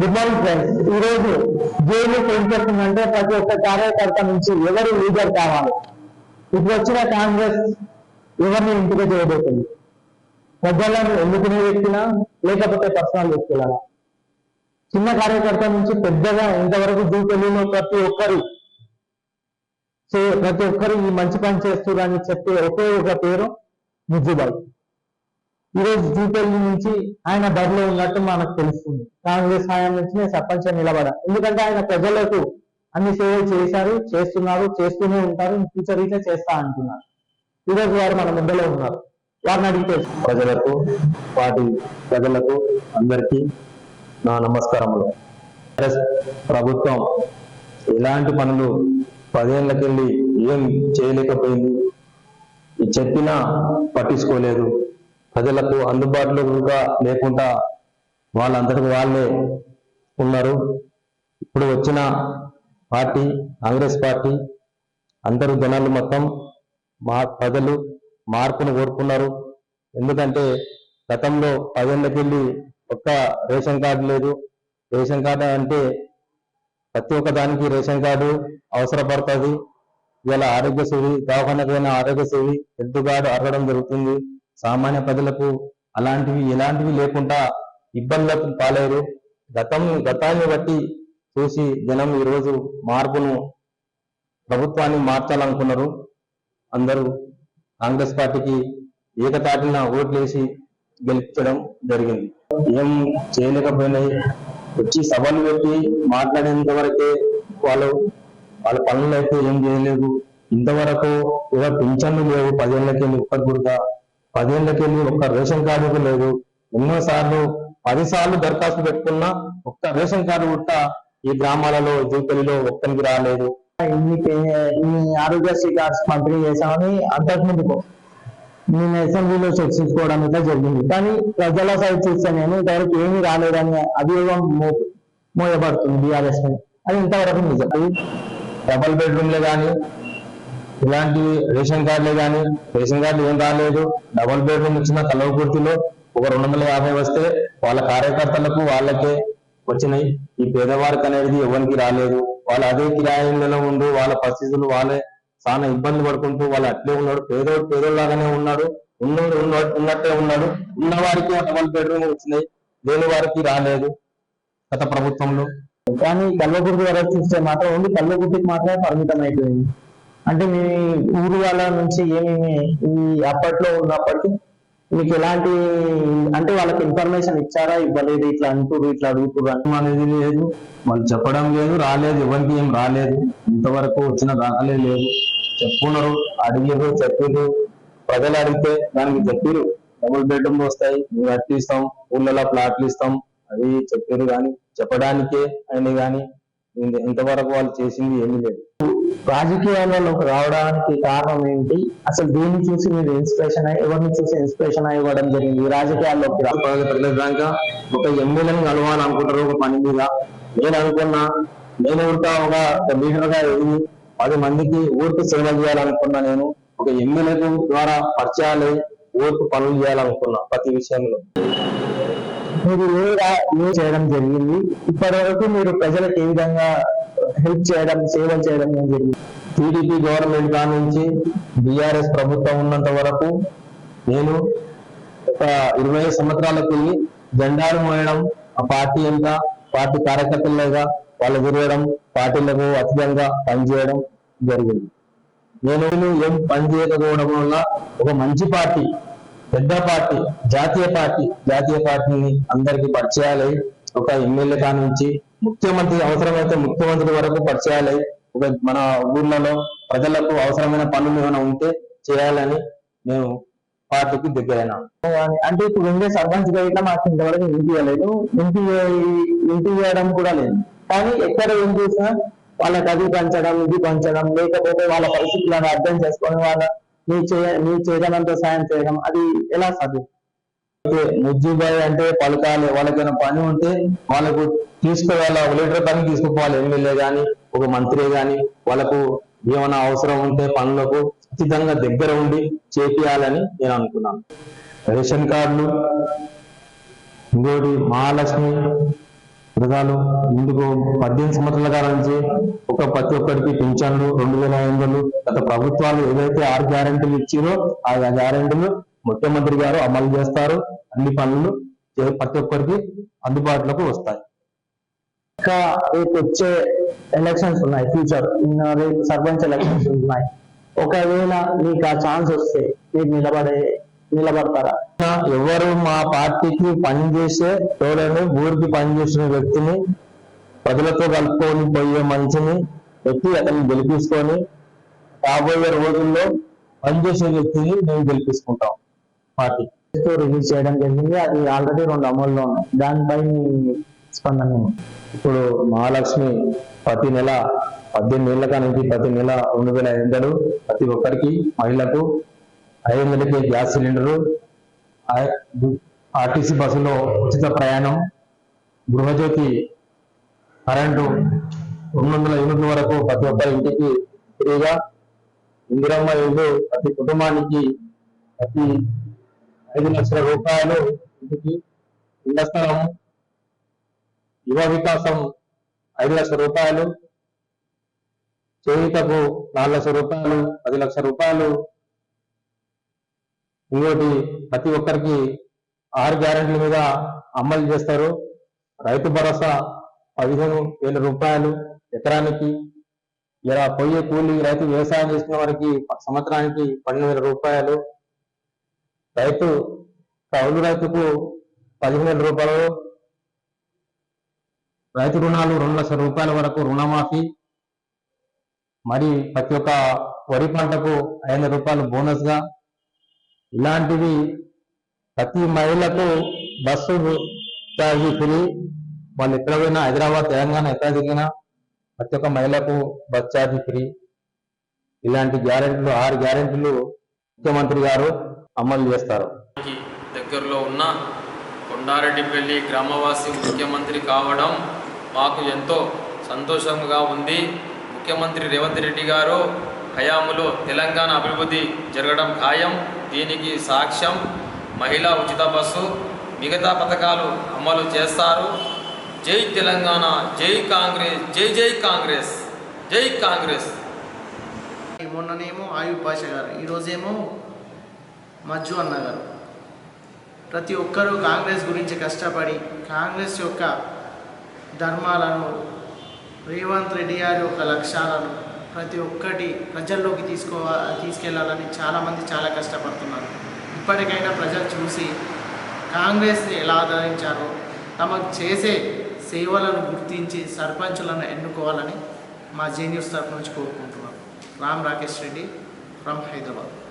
Good morning friends ఈ రోజు jail ఏం చెప్తుందంటే ప్రతి ఒక్క కార్యకర్త నుంచి ఎవరు లీడర్ కావాలి? ఇప్పుడు వచ్చిన కాంగ్రెస్ ఎవరిని ఎంపిక చేయబోతుంది? పెద్దలను ఎన్నుకునే వ్యక్తినా లేకపోతే పర్సనల్ వ్యక్తులనా? చిన్న కార్యకర్త నుంచి పెద్దగా ఇంతవరకు దూకెళ్ళిన ప్రతి ఒక్కరు ప్రతి ఒక్కరు ఈ మంచి పని చేస్తున్నారని చెప్పే ఒకే ఒక పేరు ముజుబాయ్ ఈరోజు జూపల్లి నుంచి ఆయన బరిలో ఉన్నట్టు మనకు తెలుస్తుంది. కాంగ్రెస్ హయాం నుంచి సర్పంచ్ నిలబడ ఎందుకంటే ఆయన ప్రజలకు అన్ని సేవలు చేశారు చేస్తున్నారు చేస్తూనే ఉంటారు ఫ్యూచర్ ఇట్లా చేస్తా అంటున్నారు. ఈ రోజు వారు మన ముద్దలో ఉన్నారు. వారిని అడిగితే ప్రజలకు వాటి ప్రజలకు అందరికీ నా నమస్కారములు. ప్రభుత్వం ఎలాంటి పనులు పదేళ్ళకెళ్ళి ఏం చేయలేకపోయింది? ఈ చెప్పినా పట్టించుకోలేదు. ప్రజలకు అందుబాటులోగా లేకుండా వాళ్ళంతటికి వాళ్ళే ఉన్నారు. ఇప్పుడు వచ్చిన పార్టీ కాంగ్రెస్ పార్టీ అందరూ జనాలు మొత్తం మా ప్రజలు మార్పును కోరుకున్నారు. ఎందుకంటే గతంలో పదేళ్ళకెళ్ళి ఒక్క రేషన్ కార్డు లేదు. రేషన్ కార్డు అంటే ప్రతి ఒక్క దానికి రేషన్ కార్డు అవసరపడుతుంది. ఇలా ఆరోగ్యశ్రీ దవాఖానకైనా ఆరోగ్యశ్రీ హెల్త్ కార్డు అడగడం జరుగుతుంది. సామాన్య ప్రజలకు అలాంటివి ఎలాంటివి లేకుండా ఇబ్బందులకు పాలేరు గతం గతాన్ని బట్టి చూసి జనం ఈరోజు మార్పును ప్రభుత్వాన్ని మార్చాలనుకున్నారు. అందరూ కాంగ్రెస్ పార్టీకి ఏకతాటిన ఓట్లేసి గెలిపించడం జరిగింది. ఏం చేయలేకపోయినాయి వచ్చి సభలు పెట్టి మాట్లాడేంత వరకే వాళ్ళు వాళ్ళ పనులు అయితే ఏం చేయలేదు. ఇంతవరకు ఏదో పింఛన్లు లేవు. పదేళ్ళకి ఒక్కరు కూడా పదేళ్ళకెళ్ళి ఒక్క రేషన్ కార్డు లేదు. ఎన్నో సార్లు పది సార్లు దరఖాస్తు పెట్టుకున్నా ఒక్క రేషన్ కార్డు కూడా ఈ గ్రామాలలో జూపల్లిలో ఒక్కరికి రాలేదు. ఇన్ని ఆరోగ్యశ్రీ కార్డ్స్ పంపిణీ చేశామని అంతకుముందు నేను అసెంబ్లీలో చర్చించుకోవడం ఇట్లా జరిగింది. కానీ ప్రజల సైడ్ చూస్తే నేను ఇంతవరకు ఏమీ రాలేదని అభియోగం మోయబడుతుంది బీఆర్ఎస్ అది ఇంతవరకు నిజం. డబల్ బెడ్రూమ్లే కానీ ఇలాంటి రేషన్ కార్డులే కానీ రేషన్ కార్డు ఏం రాలేదు. డబుల్ బెడ్రూమ్ ఇచ్చిన కలవకుర్తిలో ఒక రెండు వందల యాభై వస్తే వాళ్ళ కార్యకర్తలకు వాళ్ళకే వచ్చినాయి. ఈ పేదవారికి అనేది ఎవరికి రాలేదు. వాళ్ళు అదే కిరాయిలలో ఉండు వాళ్ళ పరిస్థితులు వాళ్ళే చాలా ఇబ్బంది పడుకుంటూ వాళ్ళు అట్లే ఉన్నాడు. పేదోడు పేదోళ్ళలాగానే ఉన్నాడు. ఉన్నోడు ఉన్నట్టే ఉన్నాడు. ఉన్న వారికి డబల్ బెడ్రూమ్ వచ్చినాయి. లేని వారికి రాలేదు గత ప్రభుత్వంలో. కానీ కల్వకుర్తి వరకు చూస్తే మాత్రం ఓన్లీ కల్వకుర్తికి మాత్రమే పరిమితం అయిపోయింది అంటే మీ ఊరు వాళ్ళ నుంచి ఏమేమి ఈ అప్పట్లో ఉన్నప్పటికీ మీకు ఎలాంటి అంటే వాళ్ళకి ఇన్ఫర్మేషన్ ఇచ్చారా? ఇవ్వలేదు ఇట్లా అంటురు ఇట్లా అడుగుతురు అనేది లేదు. వాళ్ళు చెప్పడం లేదు రాలేదు. ఎవరికి ఏం రాలేదు. ఇంతవరకు వచ్చిన రాలే లేదు. చెప్పున్నారు అడిగిరు చెప్పిరు ప్రజలు అడిగితే దానికి చెప్పిరు డబుల్ బెడ్రూమ్ వస్తాయి మేము అట్లు ఇస్తాం ఊళ్ళలో ప్లాట్లు ఇస్తాం అది చెప్పారు కానీ చెప్పడానికే అయినా కానీ ఇంతవరకు వాళ్ళు చేసింది ఏమీ లేదు. రాజకీయాలలోకి రావడానికి కారణం ఏంటి? అసలు దీన్ని చూసి మీరు ఇన్స్పిరేషన్ అయ్యి ఎవరిని చూసి ఇన్స్పిరేషన్ అవ్వడం జరిగింది? రాజకీయాల్లోకి రా- ప్రజల దాకా ఒక ఎమ్మెల్యేని కలవాలి అనుకుంటారు ఒక పని మీద. నేను అనుకున్నా నేను కూడా ఒక లీడర్గా ఎదిగి పది మందికి ఊరికి సేవ చేయాలనుకున్నా నేను. ఒక ఎమ్మెల్యే ద్వారా పరిచయాలు ఊరికి పనులు చేయాలనుకున్నా ప్రతి విషయంలో. మీరు ఏ చేయడం జరిగింది. ఇప్పటి వరకు మీరు ప్రజలకు ఏ విధంగా హెల్ప్ చేయడం సేవలు చేయడం జరిగింది? టీడీపీ గవర్నమెంట్ కాడ నుంచి బీఆర్ఎస్ ప్రభుత్వం ఉన్నంత వరకు నేను ఒక ఇరవై సంవత్సరాలకి సంవత్సరాలకు వెళ్ళి జెండాలు మోయడం ఆ పార్టీ ఎంత పార్టీ కార్యకర్తలుగా వాళ్ళు తిరగడం పార్టీలకు అతీతంగా పనిచేయడం జరిగింది. నేను ఏం పని చేయకపోవడం వల్ల ఒక మంచి పార్టీ పెద్ద పార్టీ జాతీయ పార్టీ జాతీయ పార్టీని అందరికీ పరిచయాలై ఒక ఎమ్మెల్యే కాని నుంచి ముఖ్యమంత్రి అవసరమైతే ముఖ్యమంత్రి వరకు పరిచయాలై ఒక మన ఊర్లలో ప్రజలకు అవసరమైన పనులు ఏమైనా ఉంటే చేయాలని మేము పార్టీకి దగ్గరైనా. అంటే ఇప్పుడు ఉండే సర్పంచ్గా ఇట్లా మాకు ఇంతవరకు ఇంటి ఇంటి ఇంటి చేయడం కూడా లేదు. కానీ ఎక్కడ ఏం చేసినా వాళ్ళకి అది పంచడం ఇది పంచడం లేకపోతే వాళ్ళ పరిస్థితులను అర్థం చేసుకొని వాళ్ళ నీ చేయ నీ చేయడంతో సాయం చేయడం అది ఎలా సాధ్యం? అయితే అంటే పలకాలి వాళ్ళకైనా పని ఉంటే వాళ్ళకు తీసుకోవాలి? ఒక లీటర్ పని తీసుకుపోవాలి. ఎమ్మెల్యే కానీ ఒక మంత్రి గాని వాళ్ళకు ఏమైనా అవసరం ఉంటే పనులకు ఖచ్చితంగా దగ్గర ఉండి చేపియాలని నేను అనుకున్నాను. రేషన్ కార్డులు ఇంకోటి మహాలక్ష్మి పథకాలు ముందుకు పద్దెనిమిది సంవత్సరాల కాలం నుంచి ఒక ప్రతి ఒక్కరికి పింఛన్లు రెండు వేల ఐదు వందలు. గత ప్రభుత్వాలు ఏదైతే ఆరు గ్యారెంటీలు ఇచ్చిందో ఆ గ్యారెంటీలు ముఖ్యమంత్రి గారు అమలు చేస్తారు. అన్ని పనులు ప్రతి ఒక్కరికి అందుబాటులోకి వస్తాయి. ఇంకా రేపు వచ్చే ఎలక్షన్స్ ఉన్నాయి ఫ్యూచర్ రేపు సర్పంచ్ ఎలక్షన్స్ ఉన్నాయి. ఒకవేళ మీకు ఆ ఛాన్స్ వస్తే మీరు నిలబడే నిలబడతారా? ఎవరు మా పార్టీకి పనిచేసే తోడని ఊరికి పనిచేసిన వ్యక్తిని ప్రజలతో కలుపుకొని పోయే మనిషిని వ్యక్తి అతన్ని గెలిపించుకొని రాబోయే రోజుల్లో పనిచేసే వ్యక్తిని మేము గెలిపించుకుంటాం పార్టీ రిలీజ్ చేయడం జరిగింది. అది ఆల్రెడీ రెండు అమల్లో ఉన్నాయి. దానిపై స్పందన ఇప్పుడు మహాలక్ష్మి ప్రతి నెల పద్దెనిమిది ఏళ్ళ నుంచి ప్రతి నెల రెండు వేల ఐదు వందలు ప్రతి ఒక్కరికి మహిళకు ఐదు వందలకి గ్యాస్ సిలిండరు ఆర్టీసీ బస్సులో ఉచిత ప్రయాణం గృహజ్యోతి కరెంటు రెండు వందల యూనిట్ల వరకు ప్రతి ఒక్కరి ఇంటికి ఫ్రీగా. ఇందిరమ్మ ఇల్లు ప్రతి కుటుంబానికి ప్రతి ఐదు లక్షల రూపాయలు ఇంటికి ఇళ్ళ స్థలం యువ వికాసం ఐదు లక్షల రూపాయలు చేయుటకు నాలుగు లక్షల రూపాయలు పది లక్షల రూపాయలు. ఇంకోటి ప్రతి ఒక్కరికి ఆరు గ్యారెంటీల మీద అమలు చేస్తారు. రైతు భరోసా పదిహేను వేల రూపాయలు ఎకరానికి. ఇలా పొయ్యే కూలి రైతు వ్యవసాయం చేసిన వారికి సంవత్సరానికి పన్నెండు వేల రూపాయలు. రైతు కౌలు రైతుకు పదిహేను రూపాయలు రైతు రుణాలు రెండు లక్షల రూపాయల వరకు రుణమాఫీ మరి ప్రతి ఒక్క వరి పంటకు ఐదు రూపాయలు బోనస్గా ఇలాంటివి ప్రతి మహిళకు బస్సు ఛార్జీ ఫ్రీ. వాళ్ళు ఎక్కడ పోయినా హైదరాబాద్ తెలంగాణ ఎక్కడ దిగినా ప్రతి ఒక్క మహిళకు బస్ ఛార్జీ ఫ్రీ. ఇలాంటి గ్యారెంటీలు ఆరు గ్యారెంటీలు ముఖ్యమంత్రి గారు అమలు చేస్తారు. కి దగ్గరలో ఉన్న కొండారెడ్డిపల్లి గ్రామవాసి ముఖ్యమంత్రి కావడం మాకు ఎంతో సంతోషంగా ఉంది. ముఖ్యమంత్రి రేవంత్ రెడ్డి గారు హయాములో తెలంగాణ అభివృద్ధి జరగడం ఖాయం. దీనికి సాక్ష్యం మహిళా ఉచిత బస్సు మిగతా పథకాలు అమలు చేస్తారు. జై తెలంగాణ జై కాంగ్రెస్ జై జై కాంగ్రెస్ జై కాంగ్రెస్. మొన్ననేమో ఆయుబ్ పాషా గారు ఈరోజేమో మజ్జు అన్నగారు. ప్రతి ఒక్కరూ కాంగ్రెస్ గురించి కష్టపడి కాంగ్రెస్ యొక్క ధర్మాలను రేవంత్ రెడ్డి గారి యొక్క లక్ష్యాలను ప్రతి ఒక్కటి ప్రజల్లోకి తీసుకో తీసుకెళ్ళాలని చాలామంది చాలా కష్టపడుతున్నారు. ఇప్పటికైనా ప్రజలు చూసి కాంగ్రెస్ని ఎలా ఆదరించారో తమకు చేసే సేవలను గుర్తించి సర్పంచులను ఎన్నుకోవాలని మా జేన్యూస్ తరఫు నుంచి కోరుకుంటున్నాను. రామ్ రాకేష్ రెడ్డి ఫ్రమ్ హైదరాబాద్.